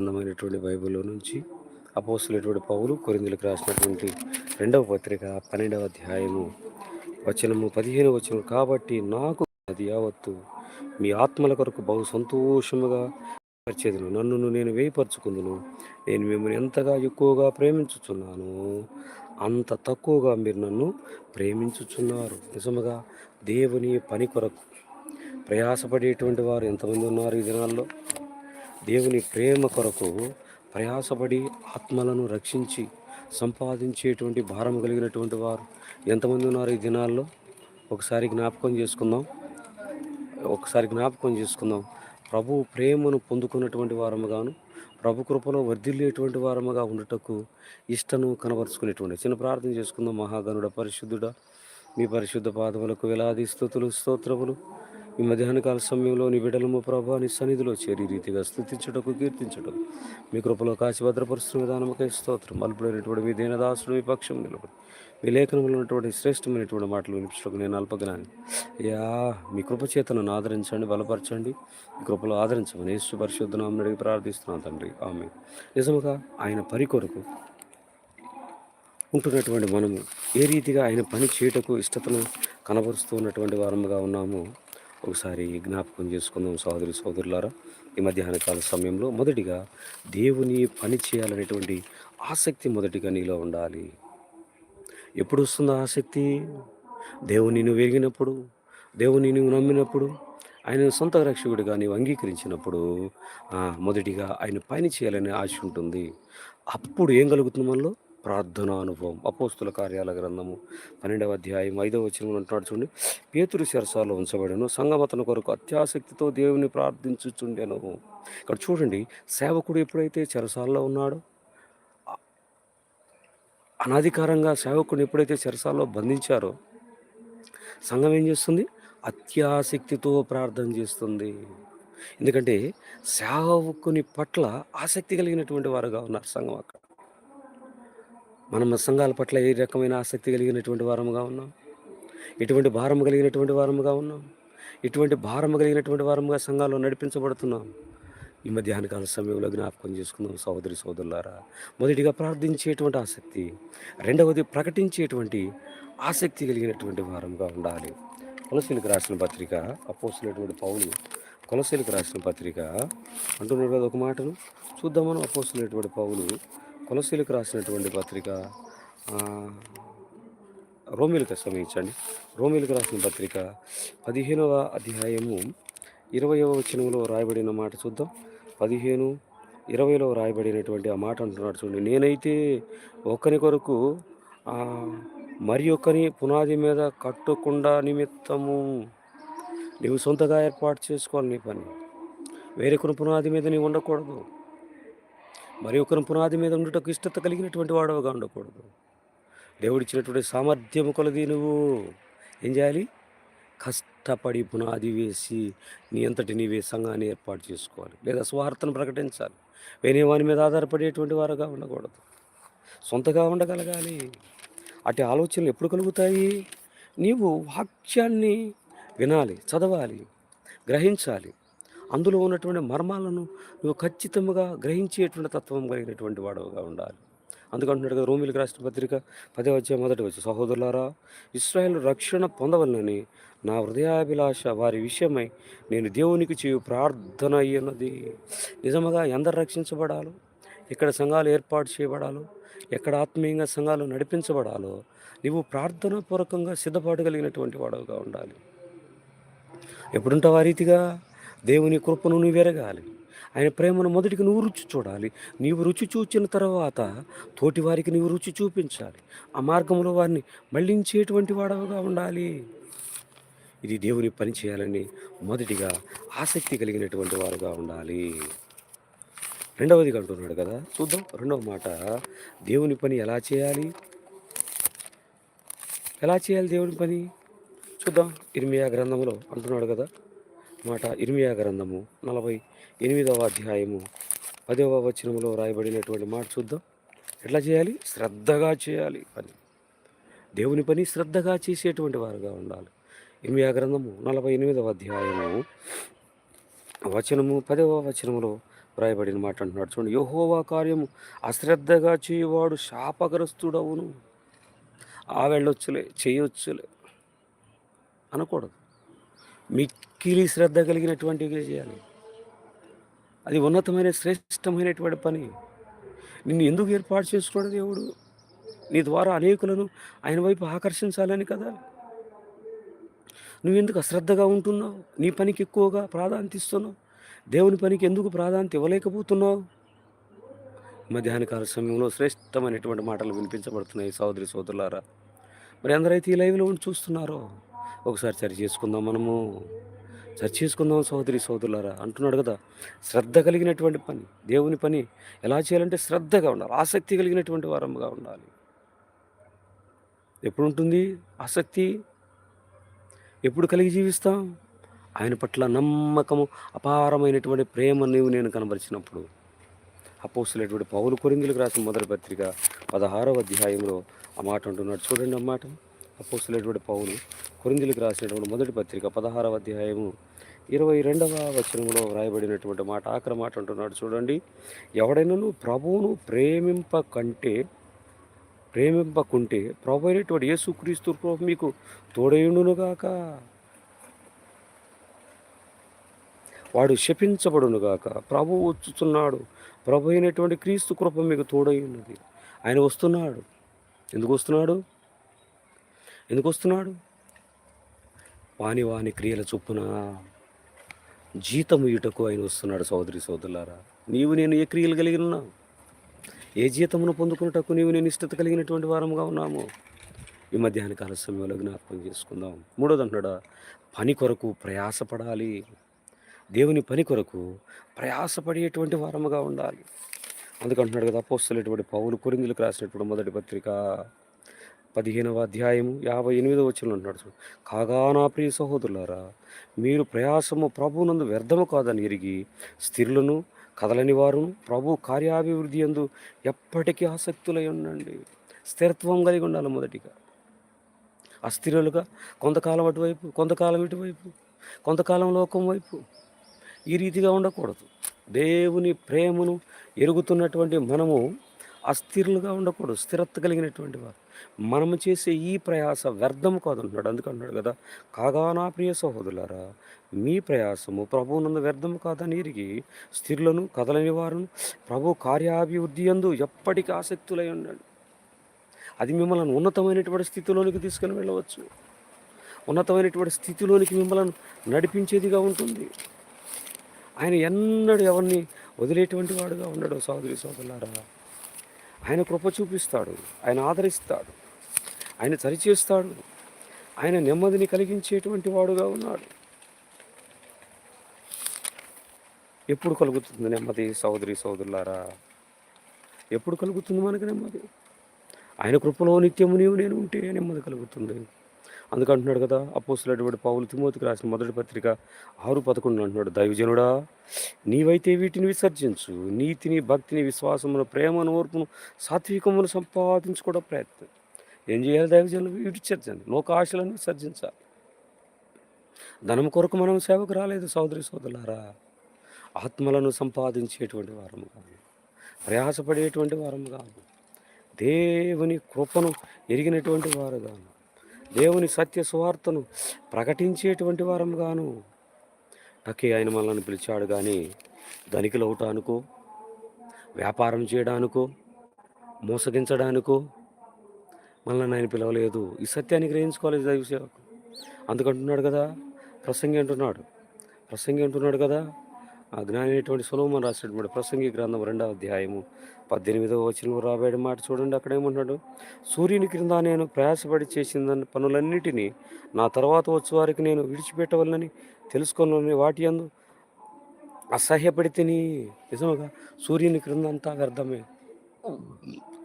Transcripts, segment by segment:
అందమైనటువంటి బైబిల్లో నుంచి అపోస్తులైనటువంటి పౌలు కొరిందులకు రాసినటువంటి రెండవ పత్రిక పన్నెండవ అధ్యాయము వచనము పదిహేను వచనం కాబట్టి నాకు అది యావత్తు మీ ఆత్మల కొరకు బహు సంతోషముగా పరిచేదును. నన్ను నేను వేయపరుచుకుందును. నేను మిమ్మల్ని ఎంతగా ఎక్కువగా ప్రేమించుచున్నాను అంత తక్కువగా మీరు నన్ను ప్రేమించుచున్నారు. నిజముగా దేవుని పని కొరకు ప్రయాసపడేటువంటి వారు ఎంతమంది ఉన్నారు ఈ దినాల్లో? దేవుని ప్రేమ కొరకు ప్రయాసపడి ఆత్మలను రక్షించి సంపాదించేటువంటి భారం కలిగినటువంటి వారు ఎంతమంది ఉన్నారు ఈ దినాల్లో? ఒకసారి జ్ఞాపకం చేసుకుందాం. ఒకసారి జ్ఞాపకం చేసుకుందాం. ప్రభు ప్రేమను పొందుకున్నటువంటి వారముగాను ప్రభు కృపలో వర్ధిల్లేటువంటి వారముగా ఉండటకు ఇష్టను కనబరుచుకునేటువంటి. చిన్న ప్రార్థన చేసుకుందాం. మహాగనుడ పరిశుద్ధుడ మీ పరిశుద్ధ పాదములకు వేలాది స్థుతులు స్తోత్రములు. ఈ మధ్యాహ్న కాల సమయంలో నీ బిడ్డలము ప్రభా నీ సన్నిధిలో చేరి రీతిగా స్థుతించటకు కీర్తించుటకు. మీ కృపలో కాచి భద్రపరుస్తున్న విధానముకై స్తోత్రం. అల్పులైనటువంటి మీ దీనదాసుడు మీ పక్షం నిలబడి. మీ లేఖనంలో ఉన్నటువంటి శ్రేష్టమైనటువంటి మాటలు వినిపించటకు నేను అల్పజ్ఞాని. యా మీ కృప చేతను ఆదరించండి బలపరచండి. మీ కృపలో ఆదరించమని యేసు పరిశుద్ధనామని అడిగి ప్రార్థిస్తున్నాను తండ్రి. ఆమె నిజముగా ఆయన పరి కొరకు ఉంటున్నటువంటి మనము ఏ రీతిగా ఆయన పని చేయుటకు ఇష్టతను కనబరుస్తూ ఉన్నటువంటి వారముగా ఉన్నాము. ఒకసారి జ్ఞాపకం చేసుకుందాం సోదరి సోదరులారా ఈ మధ్యాహ్న కాల సమయంలో మొదటిగా దేవుని పని చేయాలనేటువంటి ఆసక్తి మొదటిగా నీలో ఉండాలి. ఎప్పుడు వస్తుంది ఆసక్తి? దేవుని నువ్వు ఎరిగినప్పుడు దేవుని నువ్వు నమ్మినప్పుడు ఆయన సొంత రక్షకుడిగా నీవు అంగీకరించినప్పుడు మొదటిగా ఆయన పని చేయాలనే ఆశ ఉంటుంది. అప్పుడు ఏం కలుగుతుంది మనలో? ప్రార్థనా అనుభవం. అపోస్తుల కార్యాల గ్రంథము పన్నెండవ అధ్యాయం ఐదవ వచనం అంటున్నాడు చూడండి. పేతురు శిరసాలో ఉంచబడను. సంగమతన కొరకు అత్యాసక్తితో దేవుని ప్రార్థించుచుండెను. ఇక్కడ చూడండి సేవకుడు ఎప్పుడైతే చెరసాల్లో ఉన్నాడో అనధికారంగా సేవకుడిని ఎప్పుడైతే చెరసాల్లో బంధించారో సంఘం ఏం చేస్తుంది? అత్యాసక్తితో ప్రార్థన చేస్తుంది. ఎందుకంటే సేవకుని పట్ల ఆసక్తి కలిగినటువంటి వారుగా ఉన్నారు సంఘం అక్కడ. మనం సంఘాల పట్ల ఏ రకమైన ఆసక్తి కలిగినటువంటి వారముగా ఉన్నాం? ఎటువంటి భారం కలిగినటువంటి వారముగా ఉన్నాం? ఎటువంటి భారం కలిగినటువంటి వారముగా సంఘాల్లో నడిపించబడుతున్నాం? ఈ మధ్యాహ్నకాల సమయంలో జ్ఞాపకం చేసుకుందాం సహోదరి సోదరులారా. మొదటిగా ప్రార్థించేటువంటి ఆసక్తి రెండవది ప్రకటించేటువంటి ఆసక్తి కలిగినటువంటి వారంగా ఉండాలి. కొలసీలకు రాసిన పత్రిక అపోసినటువంటి పౌలు కొలసీలకు రాసిన పత్రిక అంటున్నారు కదా ఒక మాటను? చూద్దామని అపోసినటువంటి పౌలు కొలసీలకు రాసినటువంటి పత్రిక రోమిలకు క్షమించండి రోమిలకు రాసిన పత్రిక పదిహేనవ అధ్యాయము ఇరవయవ వచనంలో రాయబడిన మాట చూద్దాం. పదిహేను ఇరవైలో రాయబడినటువంటి ఆ మాట అంటున్నాడు చూడండి. నేనైతే ఒకరి కొరకు మరి ఒకరి పునాది మీద కట్టకుండా నిమిత్తము నీవు సొంతగా ఏర్పాటు చేసుకోవాలి నీ పని. వేరొకరి పునాది మీద నీవు ఉండకూడదు. మరి ఒకరి పునాది మీద ఉండటకు ఇష్టత కలిగినటువంటి వాడవగా ఉండకూడదు. దేవుడిచ్చినటువంటి సామర్థ్యము కొలది నువ్వు. ఏం చేయాలి? కష్టపడి పునాది వేసి నీ అంతటి నీవే సంఘాన్ని ఏర్పాటు చేసుకోవాలి. లేదా స్వార్థను ప్రకటించాలి. వేరే వాని మీద ఆధారపడేటువంటి వారుగా ఉండకూడదు. సొంతగా ఉండగలగాలి. అటు ఆలోచనలు ఎప్పుడు కలుగుతాయి? నీవు వాక్యాన్ని వినాలి చదవాలి గ్రహించాలి. అందులో ఉన్నటువంటి మర్మాలను నువ్వు ఖచ్చితంగా గ్రహించేటువంటి తత్వం కలిగినటువంటి వాడవుగా ఉండాలి. అందుకంటున్నాడు కదా రోమిలకు రాష్ట్ర పత్రిక పదే వచ్చే మొదటి వచ్చి సహోదరులారా ఇస్రాయల్ రక్షణ పొందవలనని నా హృదయాభిలాష వారి విషయమై నేను దేవునికి చేయు ప్రార్థన అయ్యున్నది నిజముగా ఎందరు రక్షించబడాలో ఎక్కడ సంఘాలు ఏర్పాటు చేయబడాలో ఎక్కడ ఆత్మీయంగా సంఘాలు నడిపించబడాలో నీవు ప్రార్థనాపూర్వకంగా సిద్ధపాటు కలిగినటువంటి వాడవుగా ఉండాలి. ఎప్పుడుంటావు ఆ రీతిగా? దేవుని కృపను నువ్వు ఎరగాలి. ఆయన ప్రేమను మొదటికి నువ్వు రుచి చూడాలి. నీవు రుచి చూచిన తర్వాత తోటి వారికి నీవు రుచి చూపించాలి. ఆ మార్గంలో వారిని మళ్ళించేటువంటి వాడవగా ఉండాలి. ఇది దేవుని పని చేయాలని మొదటిగా ఆసక్తి కలిగినటువంటి వారుగా ఉండాలి. రెండవది అంటున్నాడు కదా చూద్దాం. రెండవ మాట దేవుని పని ఎలా చేయాలి? ఎలా చేయాలి దేవుని పని? చూద్దాం. ఇర్మియా గ్రంథములో అంటున్నాడు కదా మాట ఇర్మియా గ్రంథము నలభై ఎనిమిదవ అధ్యాయము పదవ వచనములో రాయబడినటువంటి మాట చూద్దాం. ఎట్లా చేయాలి? శ్రద్ధగా చేయాలి పని. దేవుని పని శ్రద్ధగా చేసేటువంటి వారుగా ఉండాలి. ఇర్మియా గ్రంథము నలభై ఎనిమిదవ అధ్యాయము వచనము పదవ వచనములో రాయబడిన మాట అంటున్నాడు. చూడండి యహోవా కార్యము అశ్రద్ధగా చేయవాడు శాపగ్రస్తుడవును. ఆ వెళ్ళొచ్చులే చేయొచ్చులే అనకూడదు. మీ మిక్కిలి శ్రద్ధ కలిగినటువంటివి చేయాలి. అది ఉన్నతమైన శ్రేష్టమైనటువంటి పని. నిన్ను ఎందుకు ఏర్పాటు చేసుకోవడం దేవుడు? నీ ద్వారా అనేకులను ఆయన వైపు ఆకర్షించాలని కదా. నువ్వెందుకు అశ్రద్ధగా ఉంటున్నావు? నీ పనికి ఎక్కువగా ప్రాధాన్యత ఇస్తున్నావు? దేవుని పనికి ఎందుకు ప్రాధాన్యత ఇవ్వలేకపోతున్నావు? మధ్యాహ్న కాల సమయంలో శ్రేష్టమైనటువంటి మాటలు వినిపించబడుతున్నాయి సోదరి సోదరులారా. మరి ఎందరైతే ఈ లైవ్లో ఉండి చూస్తున్నారో? ఒకసారి సరి చేసుకుందాం మనము. సరి చేసుకుందాం సోదరి సోదరులారా అంటున్నాడు కదా. శ్రద్ధ కలిగినటువంటి పని దేవుని పని ఎలా చేయాలంటే శ్రద్ధగా ఉండాలి ఆసక్తి కలిగినటువంటి వారముగా ఉండాలి. ఎప్పుడు ఉంటుంది ఆసక్తి? ఎప్పుడు కలిగి జీవిస్తాం? ఆయన పట్ల నమ్మకము అపారమైనటువంటి ప్రేమ నీవు నేను కనబరిచినప్పుడు. అపోస్తులైనటువంటి పౌలు కొరింగులకు రాసిన మొదటి పత్రిక పదహారవ అధ్యాయంలో ఆ మాట అంటున్నాడు. చూడండి ఆ మాట. అపోస్తులైనటువంటి పౌలు కొరిందులకు రాసినటువంటి మొదటి పత్రిక పదహారవ అధ్యాయము ఇరవై రెండవ వచనంలో వ్రాయబడినటువంటి మాట ఆఖరి మాట అంటున్నాడు. చూడండి ఎవడైనాను ప్రభువును ప్రేమింప కంటే ప్రేమింపకుంటే ప్రభు అయినటువంటి యేసుక్రీస్తు కృప మీకు తోడయుండునుగాక. వాడు శపించబడునుగాక. ప్రభు వచ్చుతున్నాడు ప్రభు అయినటువంటి క్రీస్తు కృప మీకు తోడై ఉన్నది ఆయన వస్తున్నాడు. ఎందుకు వస్తున్నాడు? ఎందుకు వస్తున్నాడు వాని వాని క్రియల చొప్పున జీతము ఇటకు ఆయన వస్తున్నాడు సోదరి సోదరులారా. నీవు నేను ఏ క్రియలు కలిగి ఉన్నావు? ఏ జీతమును పొందుకున్నటకు నీవు నేను ఇష్టత కలిగినటువంటి వారముగా ఉన్నాము? ఈ మధ్యాహ్న కాల సమయంలో జ్ఞాపకం చేసుకుందాం. మూడోది అంటున్నాడా పని కొరకు ప్రయాసపడాలి. దేవుని పని కొరకు ప్రయాసపడేటువంటి వారముగా ఉండాలి. అందుకంటున్నాడు కదా అపోస్తులటువంటి పౌలు కొరిందులకు రాసినటువంటి మొదటి పత్రిక పదిహేనవ అధ్యాయము యాభై ఎనిమిదవ వచ్చిన అంటున్నాడు కాగా నా ప్రియ సహోదరులారా మీరు ప్రయాసము ప్రభునందు వ్యర్థము కాదని ఎరిగి స్థిరులను కదలని వారును ప్రభు కార్యాభివృద్ధి ఎందు ఎప్పటికీ ఆసక్తులై ఉండండి. స్థిరత్వం కలిగి ఉండాలి మొదటిగా. అస్థిరులుగా కొంతకాలం అటువైపు కొంతకాలం ఇటువైపు కొంతకాలం లోకం వైపు ఈ రీతిగా ఉండకూడదు. దేవుని ప్రేమను ఎరుగుతున్నటువంటి మనము అస్థిరులుగా ఉండకూడదు స్థిరత్వ కలిగినటువంటి వారు. మనము చేసే ఈ ప్రయాస వ్యర్థం కాదు అంటున్నాడు. అందుకంటున్నాడు కదా కాగా నా ప్రియ సహోదరులారా మీ ప్రయాసము ప్రభువునందు వ్యర్థం కాదని ఎరిగి స్థిరులను కదలని వారును ప్రభు కార్యాభివృద్ధి ఎందు ఎప్పటికీ ఆసక్తులై ఉండండి. అది మిమ్మల్ని ఉన్నతమైనటువంటి స్థితిలోనికి తీసుకుని వెళ్ళవచ్చు. ఉన్నతమైనటువంటి స్థితిలోనికి మిమ్మల్ని నడిపించేదిగా ఉంటుంది. ఆయన ఎన్నడూ ఎవరిని వదిలేటువంటి వాడుగా ఉండడు సోదరి సోదరులారా ఆయన కృప చూపిస్తాడు. ఆయన ఆదరిస్తాడు. ఆయన సరిచేస్తాడు. ఆయన నెమ్మదిని కలిగించేటువంటి వాడుగా ఉన్నాడు. ఎప్పుడు కలుగుతుంది నెమ్మది సోదరి సోదరులారా ఎప్పుడు కలుగుతుంది మనకు నెమ్మది? ఆయన కృపలో నిత్యము నీవు నేను ఉంటే నెమ్మది కలుగుతుంది. అందుకంటున్నాడు కదా అపోసులటువంటి పౌలు తిమోతికి రాసిన మొదటి పత్రిక ఆరు పదకొండు అంటున్నాడు దైవజనుడా నీవైతే వీటిని విసర్జించు. నీతిని భక్తిని విశ్వాసమును ప్రేమను ఓర్పును సాత్వికమును సంపాదించుకోవడం ప్రయత్నం. ఏం చేయాలి దైవజనులు? విడిచర్చండి లోక ఆశలను విసర్జించాలి. ధనం కొరకు మనం సేవకు రాలేదు సోదరి సోదరులారా. ఆత్మలను సంపాదించేటువంటి వారము కాదు. ప్రయాసపడేటువంటి వారము కాదు. దేవుని కృపను ఎరిగినటువంటి వారు కాదు. దేవుని సత్య సువార్తను ప్రకటించేటువంటి వారం గాను. టకే ఆయన మనల్ని పిలిచాడు కానీ ధనికులు అవటానికో వ్యాపారం చేయడానికో మోసగించడానికో మనల్ని ఆయన పిలవలేదు. ఈ సత్యాన్ని గ్రహించుకోవాలి దైవసేవకు అందుకంటున్నాడు కదా ప్రసంగి అంటున్నాడు. ప్రసంగి అంటున్నాడు కదా ఆ జ్ఞాని అయినటువంటి సులోమన్ రాసినటువంటి ప్రసంగి గ్రంథం రెండవ అధ్యాయము పద్దెనిమిదవ వచనం రాబోయే మాట చూడండి. అక్కడ ఏమంటున్నాడు? సూర్యుని క్రింద నేను ప్రయాసపడి చేసిన పనులన్నిటినీ నా తర్వాత వచ్చే వారికి నేను విడిచిపెట్టవలనని తెలుసుకోవాలని వాటి అందు అసహ్యపడితేని. నిజముగా సూర్యుని క్రింద అంతా వ్యర్థమే.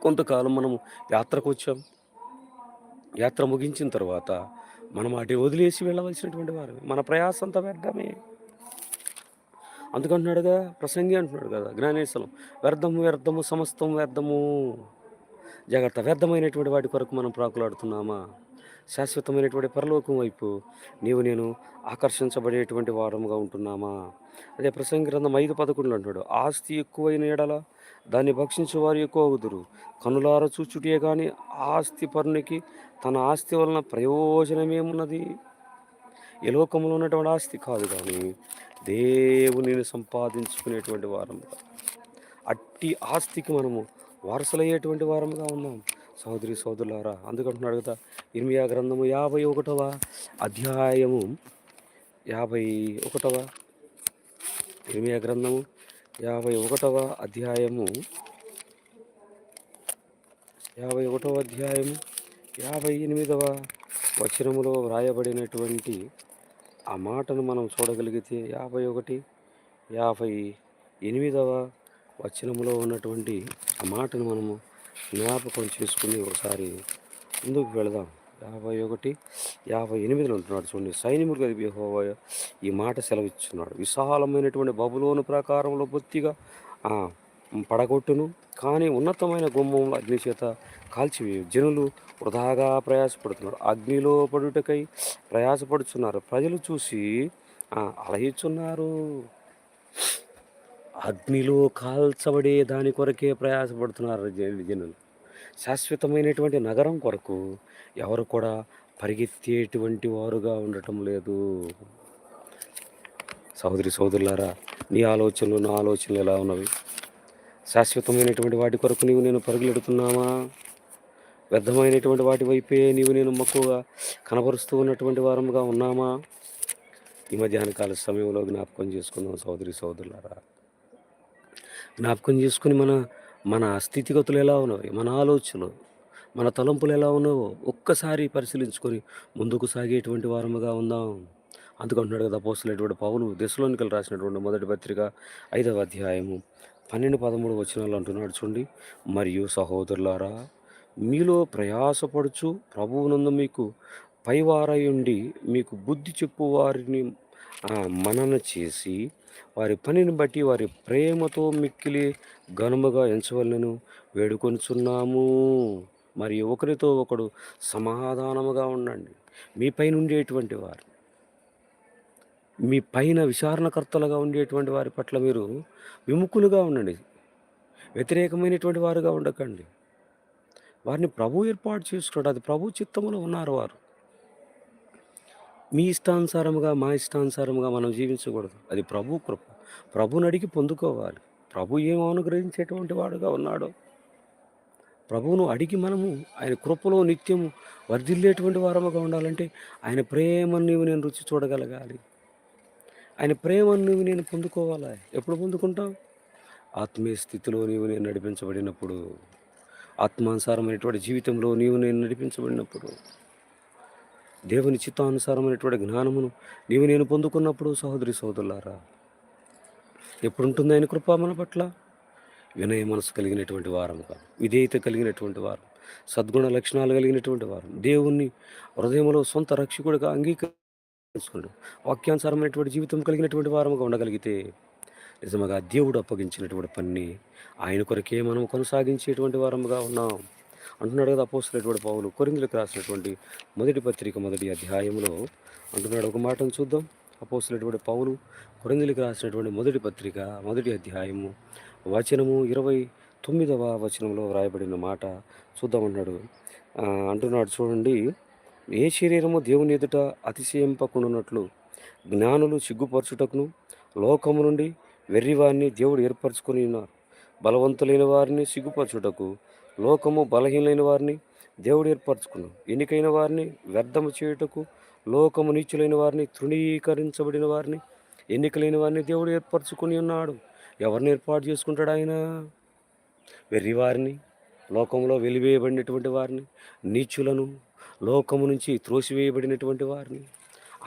కొంతకాలం మనము యాత్రకు వచ్చాం. యాత్ర ముగించిన తర్వాత మనం వాటిని వదిలేసి వెళ్ళవలసినటువంటి వారు. మన ప్రయాసంతా వ్యర్థమే. వ్యర్థమే అందుకంటున్నాడుగా ప్రసంగి అంటున్నాడు కదా జ్ఞానేశ్వరం. వ్యర్థము వ్యర్థము సమస్తం వ్యర్థము. జాగ్రత్త వ్యర్థమైనటువంటి వాటి కొరకు మనం ప్రాకులాడుతున్నామా? శాశ్వతమైనటువంటి పరలోకం వైపు నీవు నేను ఆకర్షించబడేటువంటి వారముగా ఉంటున్నామా? అదే ప్రసంగి గ్రంథం ఐదు పదకొండులో అంటాడు ఆస్తి ఎక్కువైన ఎడల దాన్ని భక్షించే వారు ఎక్కువ అవుదురు. కనులార చూచుటే కానీ ఆస్తి పరునికి తన ఆస్తి వలన ప్రయోజనమేమున్నది? ఈ లోకంలో ఉన్నటువంటి ఆస్తి కాదు కానీ దేవునిని సంపాదించుకునేటువంటి వారముగా అట్టి ఆస్తికి మనము వారసులయ్యేటువంటి వారముగా ఉన్నాం. సోదరి సోదరులారా అందుకంటున్నాడు కదా ఇర్మియా గ్రంథము యాభై ఒకటవ అధ్యాయము యాభై ఒకటవ ఇర్మియా గ్రంథము యాభై ఒకటవ అధ్యాయము యాభై ఒకటవ అధ్యాయము యాభై ఎనిమిదవ వచనములో వ్రాయబడినటువంటి ఆ మాటను మనం చూడగలిగితే యాభై ఒకటి యాభై ఎనిమిదవ వచనంలో ఉన్నటువంటి ఆ మాటను మనము జ్ఞాపకం చేసుకుని ఒకసారి ముందుకు వెళదాం. యాభై ఒకటి యాభై ఎనిమిదిలో ఉంటున్నాడు చూడండి. సైనికుడు కలిపి ఈ మాట సెలవిస్తున్నాడు విశాలమైనటువంటి బబులోను ప్రకారంలో బొత్తిగా పడగొట్టును. కానీ ఉన్నతమైన గుమ్మంలో అగ్ని చేత కాల్చివేయు. జనులు వృధాగా ప్రయాసపడుతున్నారు. అగ్నిలో పడుటకై ప్రయాసపడుచున్నారు. ప్రజలు చూసి ఆ, అలహిస్తున్నారు అగ్నిలో కాల్చబడే దాని కొరకే ప్రయాసపడుతున్నారు జనులు. శాశ్వతమైనటువంటి నగరం కొరకు ఎవరు కూడా పరిగెత్తేటువంటి వారుగా ఉండటం లేదు. సహోదరి సోదరులారా నీ ఆలోచనలు నా ఆలోచనలు ఎలా ఉన్నవి? శాశ్వతమైనటువంటి వాటి కొరకు నీవు నేను పరుగులెడుతున్నామా వ్యర్థమైనటువంటి వాటి వైపే నీవు నేను మక్కువగా కనబరుస్తూ ఉన్నటువంటి వారముగా ఉన్నామా? ఈ మధ్యాహ్న కాల సమయంలో జ్ఞాపకం చేసుకుందాం సోదరి సోదరులారా జ్ఞాపకం చేసుకుని మన మన స్థితిగతులు ఎలా ఉన్నవి మన ఆలోచనలు మన తలంపులు ఎలా ఉన్నావో ఒక్కసారి పరిశీలించుకొని ముందుకు సాగేటువంటి వారముగా ఉందాం. అందుకంటున్నాడు కదా పోస్తున్నటువంటి పౌలు దశలోనికలు రాసినటువంటి మొదటి పత్రిక ఐదవ అధ్యాయము పన్నెండు పదమూడు వచనాలు అంటున్నాడు చూడండి. మరియు సహోదరులారా మీలో ప్రయాసపడుచు ప్రభువునందు మీకు పైవారయుండి మీకు బుద్ధి చెప్పు వారిని మనన చేసి వారి పనిని బట్టి వారి ప్రేమతో మిక్కిలి ఘనముగా ఎంచవలను. వేడుకొనుచున్నాము. మరి ఒకరితో ఒకడు సమాధానముగా ఉండండి. మీ పైన ఉండేటువంటి వారు మీ పైన విచారణకర్తలుగా ఉండేటువంటి వారి పట్ల మీరు విముఖులుగా ఉండండి. వ్యతిరేకమైనటువంటి వారుగా ఉండకండి. వారిని ప్రభు ఏర్పాటు చేసుకున్నాడు అది ప్రభు చిత్తములో ఉన్నారు వారు. మీ ఇష్టానుసారముగా మా ఇష్టానుసారముగా మనం జీవించకూడదు. అది ప్రభు కృప. ప్రభుని అడిగి పొందుకోవాలి. ప్రభు ఏం అనుగ్రహించేటువంటి వాడుగా ఉన్నాడో? ప్రభువును అడిగి మనము ఆయన కృపలో నిత్యము వర్ధిల్లేటువంటి వారముగా ఉండాలంటే ఆయన ప్రేమను నీవు నేను రుచి చూడగలగాలి. ఆయన ప్రేమను నువ్వు నేను పొందుకోవాలి? ఎప్పుడు పొందుకుంటావు? ఆత్మీయ స్థితిలో నీవు నేను నడిపించబడినప్పుడు ఆత్మానుసారమైనటువంటి జీవితంలో నీవు నేను నడిపించబడినప్పుడు దేవుని చిత్తానుసారమైనటువంటి జ్ఞానమును నీవు నేను పొందుకున్నప్పుడు సహోదరి సహోదరులారా ఎప్పుడు ఉంటుంది ఆయన కృప మన పట్ల? వినయ మనసు కలిగినటువంటి వారముగా విధేయత కలిగినటువంటి వారు. సద్గుణ లక్షణాలు కలిగినటువంటి వారు. దేవుణ్ణి హృదయంలో సొంత రక్షకుడిగా తెలుసుకోండి వాక్యానుసారమైనటువంటి జీవితం కలిగినటువంటి వారముగా ఉండగలిగితే నిజముగా దేవుడు అప్పగించినటువంటి పనిని ఆయన కొరకే మనం కొనసాగించేటువంటి వారముగా ఉన్నాం. అంటున్నాడు కదా అపోసినటువంటి పౌలు కొరిందులకు రాసినటువంటి మొదటి పత్రిక మొదటి అధ్యాయంలో అంటున్నాడు. ఒక మాటను చూద్దాం. అపోసినటువంటి పౌలు కొరిందులకు రాసినటువంటి మొదటి పత్రిక మొదటి అధ్యాయము వచనము ఇరవై తొమ్మిదవ వచనంలో వ్రాయబడిన మాట చూద్దామన్నాడు అంటున్నాడు చూడండి. ఏ శరీరము దేవుని ఎదుట అతిశయింపకుండానట్లు జ్ఞానులు సిగ్గుపరచుటకును లోకము నుండి వెర్రివారిని దేవుడు ఏర్పరచుకొని ఉన్నారు. బలవంతులైన వారిని సిగ్గుపరచుటకు లోకము బలహీనైన వారిని దేవుడు ఏర్పరచుకున్నాం ఎన్నికైన వారిని వ్యర్థము చేయుటకు లోకము నీచులైన వారిని తృణీకరించబడిన వారిని ఎన్నికలైన వారిని దేవుడు ఏర్పరచుకుని ఉన్నాడు. ఎవరిని ఏర్పాటు చేసుకుంటాడు ఆయన? వెర్రివారిని లోకంలో వెలివేయబడినటువంటి వారిని నీచులను లోకము నుంచి త్రోసివేయబడినటువంటి వారిని.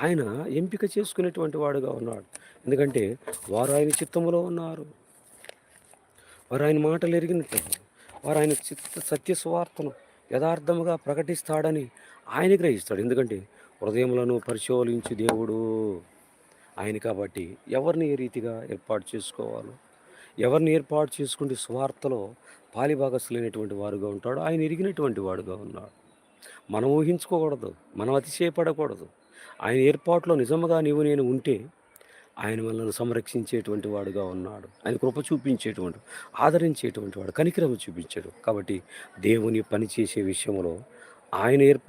ఆయన ఎంపిక చేసుకునేటువంటి వాడుగా ఉన్నాడు. ఎందుకంటే వారు ఆయన చిత్తములో ఉన్నారు. వారు ఆయన మాటలు ఎరిగినట్టు వారు ఆయన చిత్త సత్య సువార్తను యథార్థముగా ప్రకటిస్తాడని ఆయన గ్రహిస్తాడు. ఎందుకంటే హృదయములను పరిశోధించి దేవుడు. ఆయన కాబట్టి ఎవరిని ఏ రీతిగా ఏర్పాటు చేసుకోవాలో ఎవరిని ఏర్పాటు చేసుకుంటే స్వార్థలో పాలిభాగస్తులైనటువంటి వారుగా ఉంటాడో ఆయన ఎరిగినటువంటి వాడుగా ఉన్నాడు. మనం ఊహించుకోకూడదు మనం అతిశయపడకూడదు. ఆయన ఏర్పాట్లో నిజముగా నీవు నేను ఉంటే ఆయన మనల్ని సంరక్షించేటువంటి వాడుగా ఉన్నాడు. ఆయన కృప చూపించేటువంటి ఆదరించేటువంటి వాడు కనికరము చూపించాడు. కాబట్టి దేవుని పనిచేసే విషయంలో ఆయన ఏర్ప